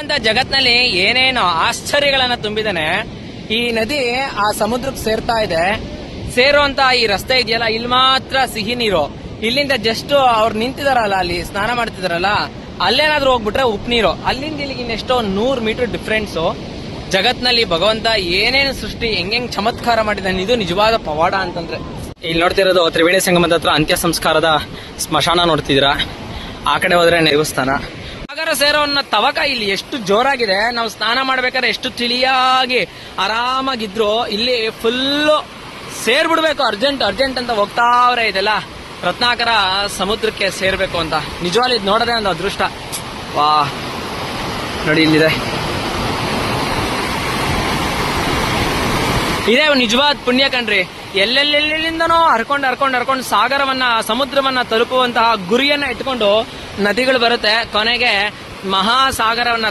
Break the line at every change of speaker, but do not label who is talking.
ಅಂತ ಜಗತ್ನಲ್ಲಿ ಏನೇನು ಆಶ್ಚರ್ಯಗಳನ್ನ ತುಂಬಿದಾನೆ ಈ ನದಿ ಆ ಸಮುದ್ರಕ್ಕೆ ಸೇರ್ತಾ ಇದೆ. ಸೇರುವಂತ ಈ ರಸ್ತೆ ಇದೆಯಲ್ಲ, ಇಲ್ಲಿ ಮಾತ್ರ ಸಿಹಿ ನೀರು. ಇಲ್ಲಿಂದ ಜಸ್ಟ್ ಅವ್ರು ನಿಂತಿದಾರಲ್ಲ, ಅಲ್ಲಿ ಸ್ನಾನ ಮಾಡ್ತಿದಾರಲ್ಲ, ಅಲ್ಲೇನಾದ್ರೂ ಹೋಗ್ಬಿಟ್ರೆ ಉಪ್ ನೀರು. ಅಲ್ಲಿಂದ ಇಲ್ಲಿಗೆ ಇನ್ನೆಷ್ಟೋ ನೂರ್ ಮೀಟರ್ ಡಿಫ್ರೆನ್ಸ್ ಜಗತ್ನಲ್ಲಿ ಭಗವಂತ ಏನೇನು ಸೃಷ್ಟಿ, ಹೆಂಗೆಂಗ್ ಚಮತ್ಕಾರ ಮಾಡಿದಾನೆ ಇದು ನಿಜವಾದ ಪವಾಡ ಅಂತಂದ್ರೆ. ಇಲ್ಲಿ ನೋಡ್ತಿರೋದು ತ್ರಿವೇಣಿ ಸಂಗಮದ ಹತ್ರ ಅಂತ್ಯ ಸಂಸ್ಕಾರದ ಸ್ಮಶಾನ ನೋಡ್ತಿದ್ದೀರಾ? ಆ ಕಡೆ ಹೋದ್ರೆ ದೇವಸ್ಥಾನ. ಸಾಗರ ಸೇರೋನ್ನ ತವಕ ಇಲ್ಲಿ ಎಷ್ಟು ಜೋರಾಗಿದೆ. ನಾವು ಸ್ನಾನ ಮಾಡ್ಬೇಕಾದ್ರೆ ಎಷ್ಟು ತಿಳಿಯಾಗಿ ಆರಾಮಾಗಿದ್ರು ಇಲ್ಲಿ ಫುಲ್ಲು ಸೇರ್ಬಿಡ್ಬೇಕು. ಅರ್ಜೆಂಟ್ ಅರ್ಜೆಂಟ್ ಅಂತ ಹೋಗ್ತಾವ್ರೆ ಇದೆಲ್ಲ. ರತ್ನಾಕರ ಸಮುದ್ರಕ್ಕೆ ಸೇರ್ಬೇಕು ಅಂತ. ನಿಜವಾಗ್ಲಿ ಇದು ನೋಡೋದೇ ಒಂದು ಅದೃಷ್ಟ. ವಾ ನೋಡಿ ಇಲ್ಲಿದೆ. ಇದೇ ನಿಜವಾದ ಪುಣ್ಯ ಕಣ್ರಿ. ಎಲ್ಲೆಲ್ಲೆಲ್ಲಿಂದನೋ ಹರ್ಕೊಂಡು ಹರ್ಕೊಂಡು ಹರ್ಕೊಂಡು ಸಾಗರವನ್ನ, ಸಮುದ್ರವನ್ನ ತಲುಪುವಂತಹ ಗುರಿಯನ್ನ ಇಟ್ಕೊಂಡು ನದಿಗಳು ಬರುತ್ತೆ. ಕೊನೆಗೆ ಮಹಾಸಾಗರವನ್ನ